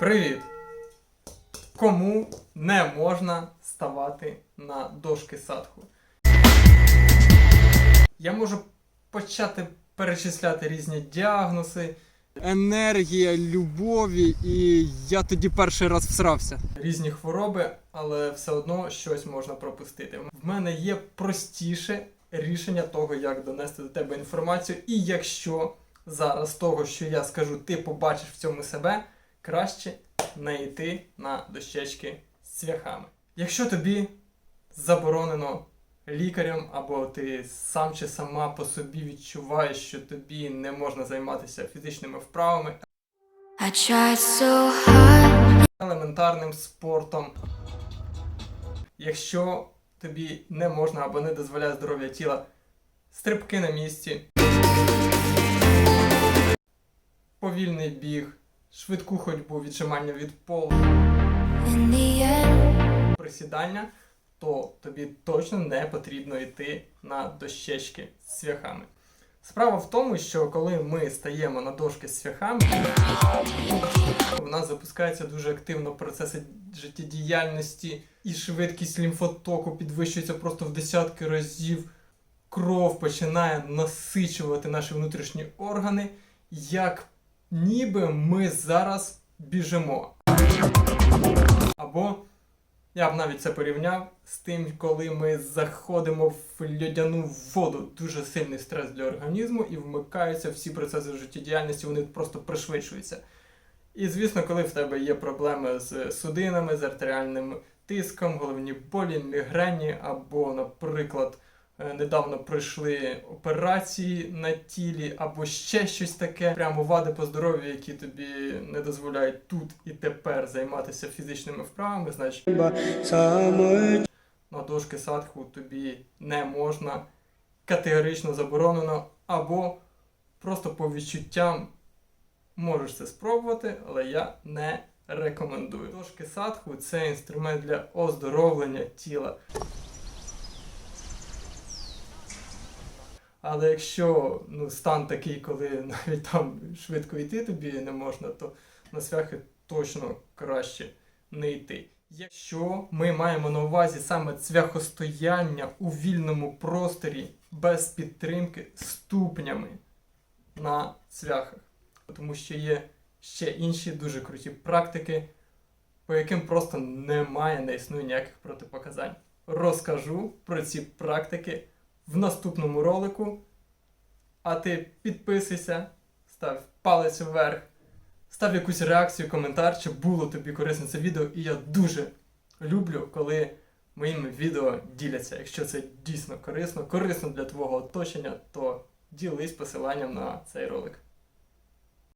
Привіт! Кому не можна ставати на дошки садху? Я можу почати перечисляти різні діагнози, енергія любові, і я тоді перший раз всрався. різні хвороби, але все одно щось можна пропустити. В мене є простіше рішення того, як донести до тебе інформацію, і якщо зараз того, що я скажу, ти побачиш в цьому себе, краще не йти на дощечки з цвяхами. Якщо тобі заборонено лікарем, або ти сам чи сама по собі відчуваєш, що тобі не можна займатися фізичними вправами, so елементарним спортом. Якщо тобі не можна або не дозволяє здоров'я тіла, стрибки на місці, повільний біг, швидку ходьбу, віджимання від полу, присідання, то тобі точно не потрібно йти на дощечки з цвяхами. Справа в тому, що коли ми стаємо на дошки з цвяхами, у нас запускаються дуже активно процеси життєдіяльності і швидкість лімфотоку підвищується просто в десятки разів. Кров починає насичувати наші внутрішні органи, як ніби ми зараз біжимо. Або я б навіть це порівняв з тим, коли ми заходимо в льодяну воду. Дуже сильний стрес для організму і вмикаються всі процеси життєдіяльності, вони просто пришвидшуються. І звісно, коли в тебе є проблеми з судинами, з артеріальним тиском, головні болі, мігрені, або, наприклад, недавно пройшли операції на тілі, або ще щось таке, прямо вади по здоров'ю, які тобі не дозволяють тут і тепер займатися фізичними вправами, значить на дошки садху тобі не можна, категорично заборонено, або просто по відчуттям можеш це спробувати, але я не рекомендую. Дошки садху це інструмент для оздоровлення тіла. Але якщо ну, стан такий, коли навіть там швидко йти тобі не можна, то на свяхи точно краще не йти. Якщо ми маємо на увазі саме цвяхостояння у вільному просторі без підтримки ступнями на цвяхах, тому що є ще інші дуже круті практики, по яким просто немає, не існує ніяких протипоказань. Розкажу про ці практики в наступному ролику. А ти підписуйся, став палець вверх, став якусь реакцію, коментар, чи було тобі корисне це відео. І я дуже люблю, коли моїми відео діляться. Якщо це дійсно корисно, корисно для твого оточення, то ділись посиланням на цей ролик.